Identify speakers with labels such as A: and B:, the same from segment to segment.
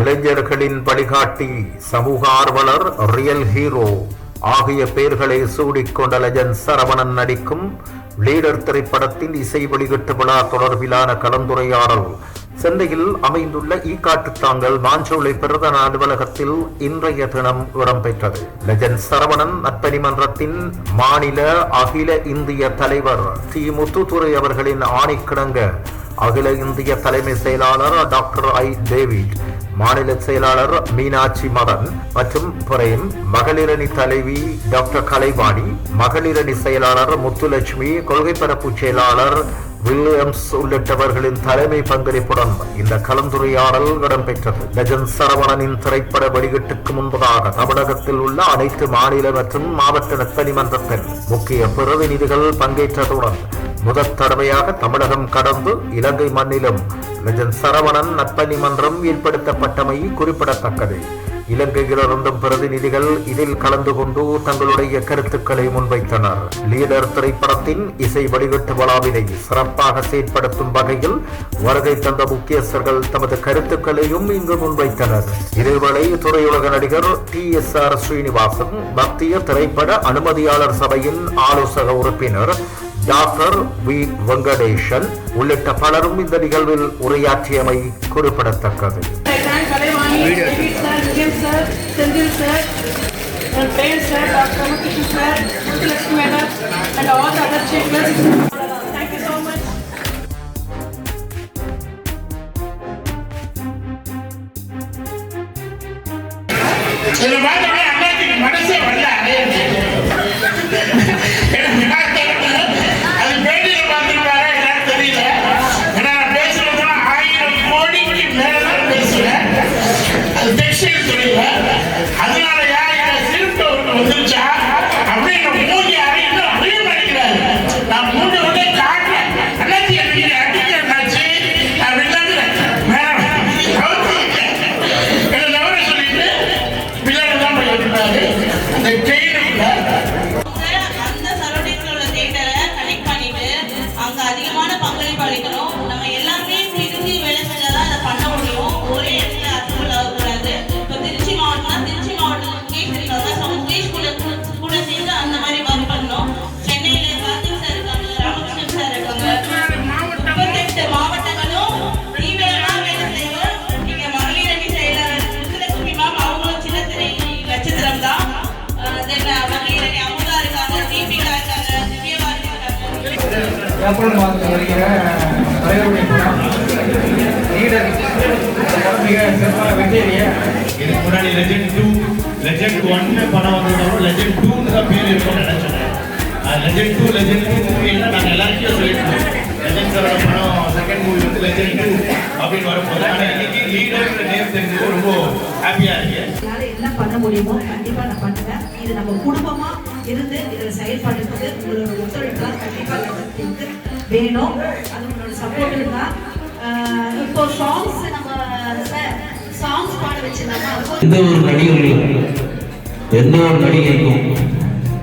A: இளைஞர்களின் வழிகாட்டி சமூக ஆர்வலர் ரியல் ஹீரோ ஆகிய பெயர்களை சூடிக்கொண்ட லஜன் சரவணன் நடிக்கும் லீடர் திரைப்படத்தின் இசை வெளியீட்டு விழா தொடர்பிலான கலந்துரையாடல். சென்னையில் அமைந்துள்ள ஈக்காட்டுத்தாங்கல் மாஞ்சோலை பிரதம அலுவலகத்தில் இன்றைய தினம் இடம்பெற்றது. லஜன் சரவணன் நற்பணிமன்றத்தின் மாநில அகில இந்திய தலைவர் தி முத்துத்துறை அவர்களின் ஆணைக்கிணங்க அகில இந்திய தலைமை செயலாளர் டாக்டர் ஐ. டேவிட் மாநில செயலாளர் மீனாட்சி மதன் மற்றும் பிரேம் மகளிரணி தலைவி டாக்டர் கலைவாணி மகளிரணி செயலாளர் முத்துலட்சுமி கொள்கை பரப்பு செயலாளர் வில்லியம்ஸ் உள்ளிட்டவர்களின் தலைமை பங்களிப்புடன் இந்த கலந்துரையாடல் இடம்பெற்றது. லெஜண்ட் சரவணனின் திரைப்பட வெளியீட்டுக்கு முன்பதாக தமிழகத்தில் உள்ள அனைத்து மாநில மற்றும் மாவட்ட நற்பணி முக்கிய பிரதிநிதிகள் பங்கேற்றதுடன் முதற் தடவையாக தமிழகம் கடந்து இலங்கை மண்ணிலும் லஜன் சரவணன் நற்பணி மன்றம் ஏற்படுத்தப்பட்டமை குறிப்பிடத்தக்கது. இலங்கையிலிருந்தும் பிரதிநிதிகள் இதில் கலந்து கொண்டு தங்களுடைய கருத்துக்களை முன்வைத்தனர். லீடர் திரைப்படத்தின் இசை வெளியீட்டு விழாவினை சிறப்பாக செயற்படுத்தும் வகையில் வருகை தந்த முக்கியஸ்தர்கள் தமது கருத்துக்களையும் இங்கு முன்வைத்தனர். இதேவேளை துறையுலக நடிகர் டி எஸ் ஆர் ஸ்ரீனிவாசன் மத்திய திரைப்பட அனுமதியாளர் சபையின் ஆலோசக உறுப்பினர் டாக்டர் வி. வெங்கடேஷன் உள்ளிட்ட பலரும் இந்த நிகழ்வில் உரையாற்றியமை குறிப்பிடத்தக்கது.
B: I thank Kalevani, David
C: மாதத்தில் வருகிற தலைவருடைய லீடர் மிக சிறப்பான வெற்றியடைய.
D: இதுக்கு முன்னாடி லெஜெண்ட் டூ லெஜெண்ட் ஒன்னு படம் வந்ததுக்கப்புறம் லெஜெண்ட் டூன்னு தான் பேர் இருக்கும்னு நினைச்சேன். லெஜெண்ட் டூ லெஜெண்ட் டூ மூவியில் நாங்கள் எல்லாருக்கும் சொல்லியிருந்தோம் லெஜெண்ட் சாரோட படம் செகண்ட் மூவி வந்து லெஜெண்ட் டூ அப்படின்னு வரும்போது ஆனால் இன்னைக்கு லீடர் நேம் தெரிஞ்சது ரொம்ப ஹாப்பியாக இருக்கு.
E: என்னால என்ன பண்ண முடியுமோ கண்டிப்பா நான் பண்ணுவேன். இது நம்ம குடும்பமா இருந்து இதில் செயல்படுறது உங்களோட ஒத்துழைப்பு தான் கண்டிப்பா எனக்கு வேணும். அது உங்களோட சப்போர்ட் இருந்தா இப்போ சாங்ஸ் நம்ம சாங்ஸ் பாட வச்சிருந்தாங்க.
F: எந்த ஒரு நடிகர்களும் எந்த ஒரு நடிகருக்கும்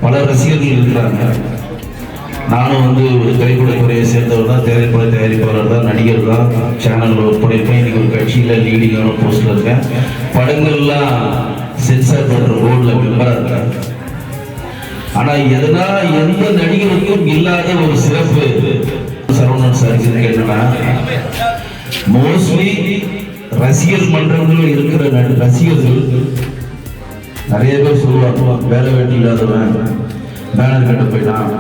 F: பல ரசிகர்கள் இருக்கிறாங்க. நானும் வந்து ஒரு திரைப்பட துறையை சேர்ந்தவர் தான் திரைப்பட தயாரிப்பாளர் தான் நடிகர் தான் சேனலில் ஒர்க் பண்ணியிருக்கேன். இன்னைக்கு ஒரு கட்சியில் லீடிங்கான போஸ்டில் இருக்கேன். படங்கள்லாம் சென்சார் பண்ணுற போர்டில் மெம்பராக இருக்கேன். ஆனால் எதனா எந்த நடிகருக்கும் இல்லாத ஒரு சிறப்பு. சரவணன் சார் என்னன்னா மோஸ்ட்லி ரசிகர் மன்றங்களில் இருக்கிற ரசிகர்கள் நிறைய பேர் சொல்லுவாங்க வேலை வெட்டி இல்லாதவன் பேனர் கட்ட போயிட்டான்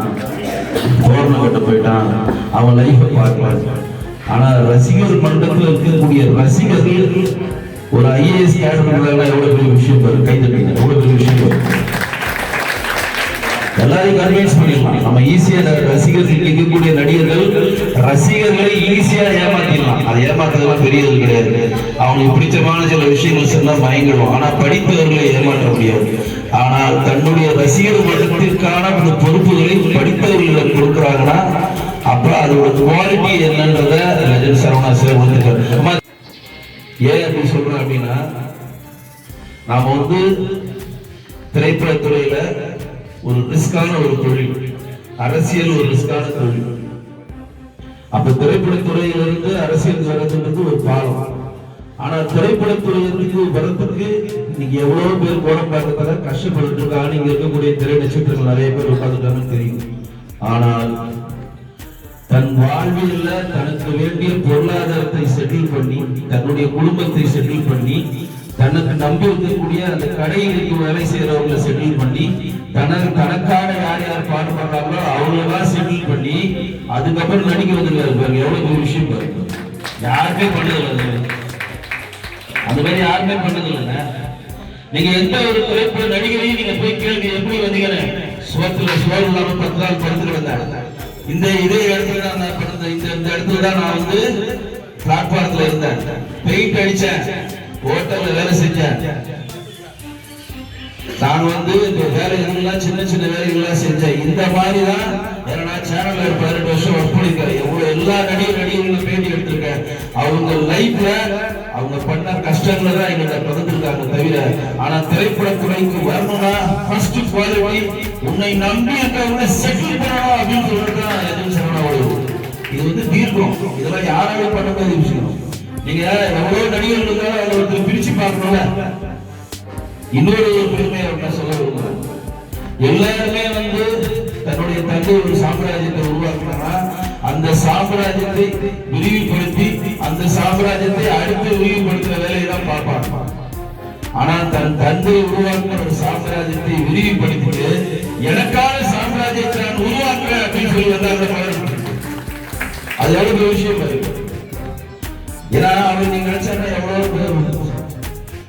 F: தோரணம் கட்ட போயிட்டான் அவன் லைஃபை பார்க்கலாம் ஆனா ரசிகர் மன்றத்தில் இருக்கக்கூடிய ரசிகர்கள் ஒரு ஐஏஎஸ் கேடர் எவ்வளவு பெரிய விஷயம் பாரு கை எவ்வளவு பெரிய விஷயம் பாரு. எல்லாரையும் கன்வின்ஸ் பண்ணிடலாம். நம்ம ஈஸியா ரசிகர்கள் இருக்கக்கூடிய நடிகர்கள் ரசிகர்களை ஈஸியா ஏமாத்திடலாம். அது ஏமாத்துறதுலாம் பெரியது கிடையாது. அவங்களுக்கு பிடிச்சமான சில விஷயங்கள் சொன்னா மயங்கிடுவோம் ஆனா படித்தவர்களை ஏமாற்ற முடியாது. ஆனால் தன்னுடைய ரசிகர் மன்றத்திற்கான அந்த பொறுப்புகளை படித்தவர்களிடம் கொடுக்குறாங்கன்னா அப்ப அதோட குவாலிட்டி என்னன்றத ரஜன் சரவணா சார் வந்துருக்காரு ஏன் அப்படி சொல்றேன் அப்படின்னா நாம வந்து திரைப்படத்துறையில ஒரு ரிஸ்கான ஒரு தொழில். அரசியல் ஒரு ரிஸ்கான தொழில். அப்ப திரைப்படத்துறையிலிருந்து அரசியல் வர்றதுன்றது ஒரு பாலம். ஆனா திரைப்படத்துறையிலிருந்து வரத்துக்கு நீங்க எவ்வளவு பேர் கோடம் பார்க்கறதால கஷ்டப்பட்டு இருக்காங்க நீங்க இருக்கக்கூடிய திரை நட்சத்திரங்கள் நிறைய பேர் உட்காந்துட்டாங்கன்னு தெரியும். ஆனால் தன் வாழ்வில் தனக்கு வேண்டிய பொருளாதாரத்தை செட்டில் பண்ணி தன்னுடைய குடும்பத்தை செட்டில் பண்ணி தனக்கு நம்பி இருக்கக்கூடிய அந்த கடைகளுக்கு வேலை செய்யறவங்களை செட்டில் பண்ணி தனக்கு தனக்கான யார் யார் பாடுபடுறாங்களோ அவங்களெல்லாம் செட்டில் பண்ணி அதுக்கப்புறம் நடிக்க வந்துருக்காரு பாருங்க. எவ்வளவு பெரிய விஷயம் பாருங்க. யாருமே பண்ணதில்லை அந்த மாதிரி யாருமே பண்ணதில்லைங்க நீங்க எந்த ஒரு திரைப்பட நடிகரையும் நீங்க போய் கேளுங்க. எப்படி வந்தீங்கன்னு? சுவத்துல சுவர் இல்லாம பத்து நாள் படுத்துட்டு வந்தாங்க இந்த இதே இடத்துல தான் நான் பிறந்தேன் இந்த இந்த இடத்துல தான் நான் வந்து பிளாட்பாரத்துல இருந்தேன். பெயிண்ட் அடிச்சேன். ஹோட்டல்ல வேலை செஞ்சேன். நான் வந்து இந்த வேலைகள்லாம் சின்ன சின்ன வேலைகள்லாம் செஞ்சேன். இந்த மாதிரி தான் ஏன்னா சேனல்ல ஒரு பதினெட்டு வருஷம் ஒர்க் பண்ணிருக்கேன் எவ்வளவு எல்லா நடிகர் நடிகர்களும் பேட்டி எடுத்திருக்கேன். அவங்க லைஃப்ல அவங்க பண்ண கஷ்டங்களை தான் எங்களை பகிர்ந்துருக்காங்க தவிர ஆனா திரைப்படத்துறைக்கு வரணும்னா ஃபர்ஸ்ட் குவாலிட்டி உன்னை நம்பி இருக்கவங்க செட்டில் பண்ணணும் அப்படின்னு சொல்லிட்டு தான் எதுவும் சொல்லணும் இது வந்து தீர்க்கம். இதெல்லாம் யாராலும் பண்ண முடியாத விஷயம். நீங்க எவ்வளவு நடிகர்கள் இருந்தாலும் அதை ஒருத்தர் பிரிச்சு பார்க்கணும்ல. இன்னொரு ஒரு பெருமை என்ன சொல்ல விரும்புகிறேன் எல்லாருமே வந்து தன்னுடைய தந்தை ஒரு சாம்ராஜ்யத்தை உருவாக்கினா அந்த சாம்ராஜ்யத்தை விரிவுபடுத்தி அந்த சாம்ராஜ்யத்தை அடுத்து விரிவுபடுத்துற வேலையை தான் பார்ப்பாங்க ஆனா தன் தந்தை உருவாக்கின ஒரு சாம்ராஜ்யத்தை விரிவுபடுத்திட்டு எனக்கான சாம்ராஜ்யத்தை நான் உருவாக்குறேன் அப்படின்னு சொல்லி வந்தாங்க பலர் அது எவ்வளவு விஷயம் பாருங்க. ஏன்னா அவர் நீங்க நினைச்சாங்க எவ்வளவு பேர்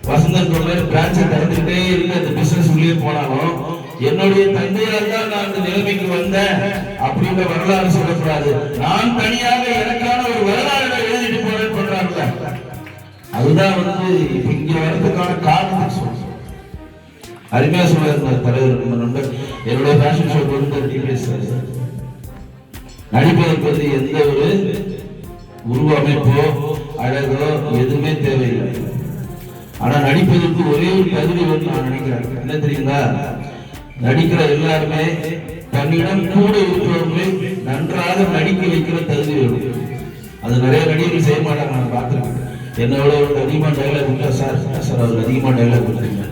F: வசந்தன் சொல்ற பிரான்ச்சை திறந்துகிட்டே இருக்கு அந்த பிசினஸ் உள்ளே போனாலும் என்னுடைய தந்தையால் தான் நான் அந்த நிலைமைக்கு வந்தேன் அப்படின்ற வரலாறு சொல்லக்கூடாது. நான் தனியாக எனக்கான ஒரு வரலாறு எழுதிட்டு போறேன் பண்றாங்கல்ல அதுதான் வந்து இப்ப இங்க வரதுக்கான காரணம் சொல்றேன். அருமையா சொல்லியிருந்தார் தலைவர் நம்ம நண்பர். என்னுடைய ஃபேஷன் ஷோ வந்து பேசுறாரு நடிப்பதற்கு எந்த ஒரு உருவமைப்போ அழகோ எதுவுமே தேவையில்லை. ஆனா நடிப்பதற்கு ஒரே ஒரு தகுதி வந்து நான் நினைக்கிறேன். என்ன தெரியுங்களா? நடிக்கிற எல்லாருமே தன்னிடம் கூட இருப்பவர்களை நன்றாக நடிக்க வைக்கிற தகுதி வேணும். அது நிறைய நடிகர்கள் செய்ய மாட்டாங்க நான் பார்த்துருக்கேன். என்னோட ஒரு அதிகமா டைலாக் கொடுத்தா சார்? சார் அவர் அதிகமா டைலாக் கொடுத்துருங்க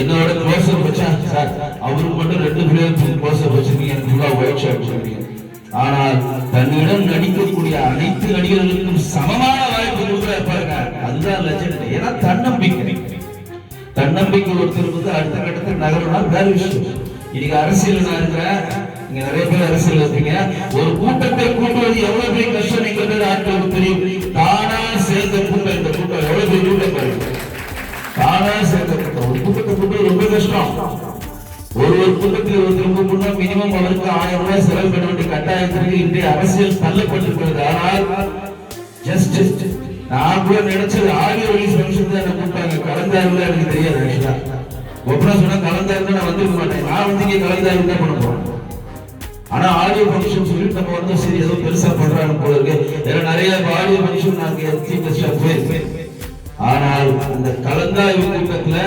F: என்னோட க்ளோஸர் வச்சா சார் அவருக்கு மட்டும் ரெண்டு பிள்ளைகள் க்ளோஸர் வச்சிருக்கீங்க. எனக்கு ஃபுல்லாக ஒயிட் ஷர்ட் சொல்றீங்க ஆனால் தன்னிடம் நடிக்கக்கூடிய அனைத்து நடிகர்களுக்கும் சமமான பாருங்க அதுதான் ஏன்னா தன்னம்பிக்கை. தன்னம்பிக்கை ஒருத்தர் வந்து அடுத்த கட்டத்தில் நகரம்னா வேற விஷயம். இன்னைக்கு அரசியல் நான் இருக்கிறேன். நீங்க நிறைய பேர் அரசியல் இருக்கீங்க. ஒரு கூட்டத்தை கூட்டுவது எவ்வளவு பெரிய கஷ்டம் நீங்க பேர் ஆட்கள் தெரியும். தானா சேர்ந்த கூட்டம் இந்த கூட்டம். எவ்வளவு பெரிய கூட்டம் பாருங்க. தானா சேர்ந்த கூட்டம். ஒரு கூட்டத்தை கூட்டுவது ரொம்ப கஷ்டம். ஒரு ஒரு கூட்டத்தில் ஒருத்தருக்கு முன்னா மினிமம் அவருக்கு ஆயிரம் ரூபாய் செலவு பண்ண வேண்டிய கட்டாயத்திற்கு இன்றைய அரசியல் தள்ளப்பட்டிருக்கிறது. ஆனால் ஜஸ்ட் நான் கூட நினைச்சது ஆடியோ ரிலீஸ் ஃபங்க்ஷன் தான் என்ன கூப்பிட்டாங்க? கலந்தாருல எனக்கு தெரியாது ஆக்சுவலா ஒப்பனா சொன்னா கலந்தாரு நான் வந்திருக்க மாட்டேன். நான் வந்து இங்கே கலந்தாரு தான் பண்ண போறேன். ஆனா ஆடியோ ஃபங்க்ஷன் சொல்லிட்டு நம்ம வந்து சரி ஏதோ பெருசா பண்றாங்க போல இருக்கு. ஏன்னா நிறைய ஆடியோ ஃபங்க்ஷன் நாங்க சீஃப் கெஸ்டா போயிருக்கேன் ஆனால் இந்த கலந்தாய்வு கூட்டத்துல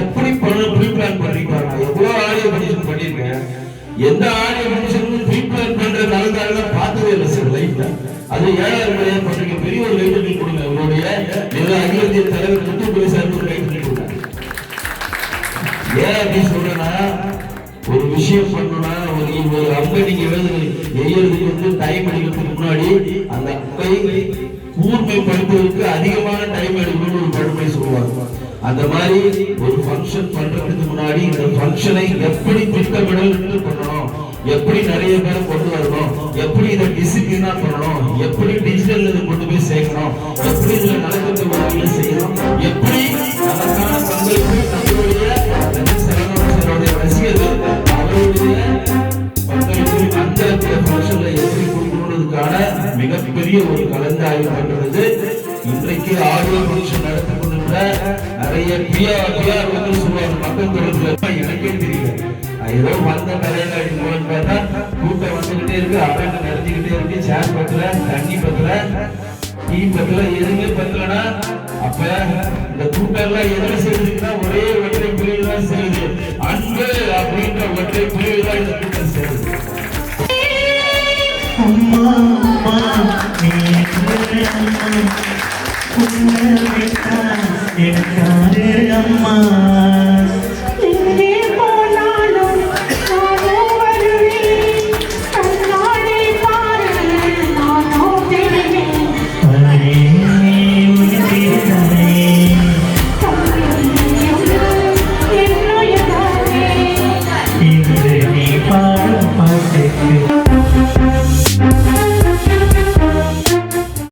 F: எப்படி பண்ண ப்ரீ பிளான் பண்ணிருப்பாங்க எவ்வளவு ஆடியோ ஃபங்க்ஷன் பண்ணிருக்கேன் எந்த ஆடியோ ஃபங்க்ஷன் ப்ரீ பிளான் பண்ற கலந்தாய்வு பார்த்ததே இல்லை சார் லைஃப்ல அது ஏழாயிரம் முறையா பண்றீங்க. பெரிய ஒரு கைத்தட்டி அகில இந்திய தலைவர் முத்துக்குடி சார் ஒரு கைத்தட்டி ஏன் அப்படின்னு சொல்றேன்னா ஒரு விஷயம் பண்ணணும்னா ஒரு ஒரு அம்பை நீங்க எழுது வந்து டைம் எடுக்கிறதுக்கு முன்னாடி அந்த அப்பை கூர்மைப்படுத்துவதற்கு அதிகமான டைம் எடுக்கணும்னு ஒரு படுமை சொல்லுவாங்க. அந்த மாதிரி ஒரு ஃபங்க்ஷன் பண்றதுக்கு முன்னாடி இந்த ஃபங்க்ஷனை எப்படி திட்டமிடல் பண்ணணும்? எப்படி நிறைய பேரை கொண்டு வரணும்? எப்படி இதை டிசிப்ளினா பண்ணணும்? எப்படி டிஜிட்டல் இதை கொண்டு போய் சேர்க்கணும்? எப்படி இதுல நடக்கிறது இன்றைக்கு ஆடியோ ஃபங்க்ஷன் நடத்தி கொண்டிருந்த நிறைய பிஆர் பிஆர் வந்து சொல்லுவாங்க மக்கள் தொடர்பு எனக்கே தெரியல ஏதோ வந்த தலையாடி மூலம் பார்த்தா கூட்டம் வந்துகிட்டே இருக்கு அவைங்க நடத்திக்கிட்டே இருக்கு சேர் பத்தல தண்ணி பத்தல டீ பத்தல எதுவுமே பத்தலனா அப்ப இந்த கூட்டம் எல்லாம் எதுல சேருதுன்னா ஒரே ஒற்றை பிரிவு தான் சேருது அன்பு அப்படின்ற ஒற்றை பிரிவு தான் இந்த கூட்டம் சேருது
G: அம்மா அம்மா நீ
H: அம்மா.